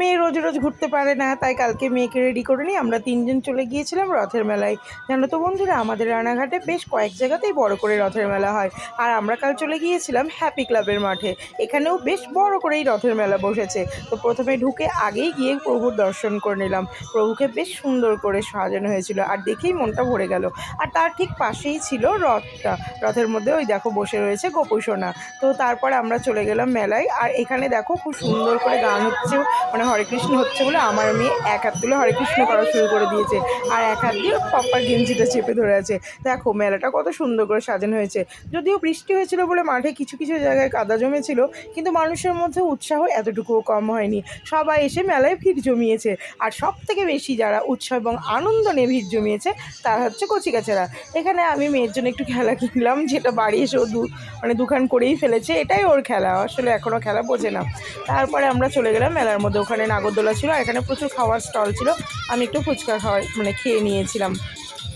মেয়ে রোজ রোজ ঘুরতে পারে না, তাই কালকে মেয়েকে রেডি করে নিয়ে আমরা তিনজন চলে গিয়েছিলাম রথের মেলায়। জানো তো বন্ধুরা, আমাদের রানাঘাটে বেশ কয়েক জায়গাতেই বড় করে রথের মেলা হয়। আর আমরা কাল চলে গিয়েছিলাম হ্যাপি ক্লাবের মাঠে। এখানেও বেশ বড় করেই রথের মেলা বসেছে। তো প্রথমে ঢুকে আগেই গিয়ে প্রভুর দর্শন করে নিলাম। প্রভুকে বেশ সুন্দর করে সাজানো হয়েছিল আর দেখেই মনটা ভরে গেল। আর তার ঠিক পাশেই ছিল রথটা। রথের মধ্যে ওই দেখো বসে রয়েছে গোপুসোনা। তো তারপর আমরা চলে গেলাম মেলায়। আর এখানে দেখো খুব সুন্দর করে গান হচ্ছে। মানে হরে কৃষ্ণ হচ্ছে বলে আমার মেয়ে এক হাত তুলে হরে কৃষ্ণ করা শুরু করে দিয়েছে। আর এক হাত দিয়ে পপ্পার গেঞ্জিটা চেপে ধরে আছে। দেখো, মেলাটা কত সুন্দর করে সাজানো হয়েছে। যদিও বৃষ্টি হয়েছিল বলে মাঠে কিছু কিছু জায়গায় কাদা জমেছিল, কিন্তু মানুষের মধ্যে উৎসাহ এতটুকুও কম হয়নি। সবাই এসে মেলায় ভিড় জমিয়েছে। আর সব থেকে বেশি যারা উৎসাহ এবং আনন্দ নিয়ে ভিড় জমিয়েছে, তারা হচ্ছে কচিকাছেরা এখানে আমি মেয়ের জন্য একটু খেলা কিনলাম, যেটা বাড়ি এসে ও দু মানে দুখান করেই ফেলেছে। এটাই ওর খেলা আসলে এখনও খেলা বোঝে না। তারপরে আমরা চলে গেলাম মেলার মধ্যে। ওখানে নাগরদোলা ছিল, আর এখানে প্রচুর খাওয়ার স্টল ছিল। আমি একটু ফুচকা খাওয়ার মানে খেয়ে নিয়েছিলাম।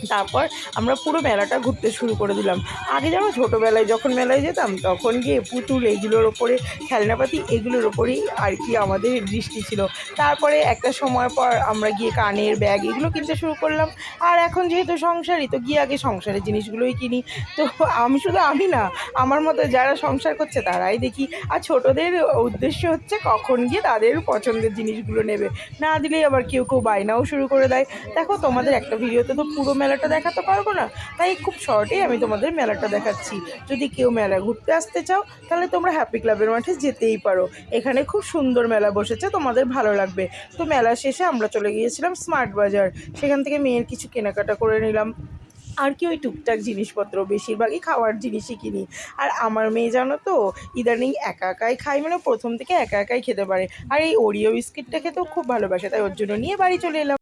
তারপর আমরা পুরো মেলাটা ঘুরতে শুরু করে দিলাম। আগে যেমন ছোটোবেলায় যখন মেলায় যেতাম, তখন গিয়ে পুতুল এগুলোর ওপরে, খেলনাপাতি এগুলোর ওপরেই আর কি আমাদের দৃষ্টি ছিল। তারপরে একটা সময় পর আমরা গিয়ে কানের ব্যাগ এগুলো কিনতে শুরু করলাম। আর এখন যেহেতু সংসারই, তো গিয়ে আগে সংসারের জিনিসগুলোই কিনি। তো আমি শুধু আমি না, আমার মতো যারা সংসার করছে তারাই দেখি। আর ছোটদের উদ্দেশ্য হচ্ছে কখন গিয়ে তাদের পছন্দের জিনিসগুলো নেবে। না দিলেই আবার কেউ কেউ বায়নাও শুরু করে দেয়। দেখো তোমাদের একটা ভিডিওতে তো পুরো মেলাটা দেখাতে পারব না? তাই খুব শর্টেই আমি তোমাদের মেলাটা দেখাচ্ছি। যদি কেউ মেলা ঘুরতে আসতে চাও, তাহলে তোমরা হ্যাপি ক্লাবের মাঠে যেতেই পারো। এখানে খুব সুন্দর মেলা বসেছে, তোমাদের ভালো লাগবে। তো মেলা শেষে আমরা চলে গিয়েছিলাম স্মার্ট বাজার সেখান থেকে মেয়ের কিছু কেনাকাটা করে নিলাম। আর কি ওই টুকটাক জিনিসপত্র, বেশিরভাগই খাওয়ার জিনিসই কিনি। আর আমার মেয়ে জানো তো, ইদানিং একা একাই খায় মানে প্রথম থেকে একা একাই খেতে পারে। আর এই ওরিও বিস্কিটটা খেতেও খুব ভালোবাসে, তাই ওর জন্য নিয়ে বাড়ি চলে এলাম।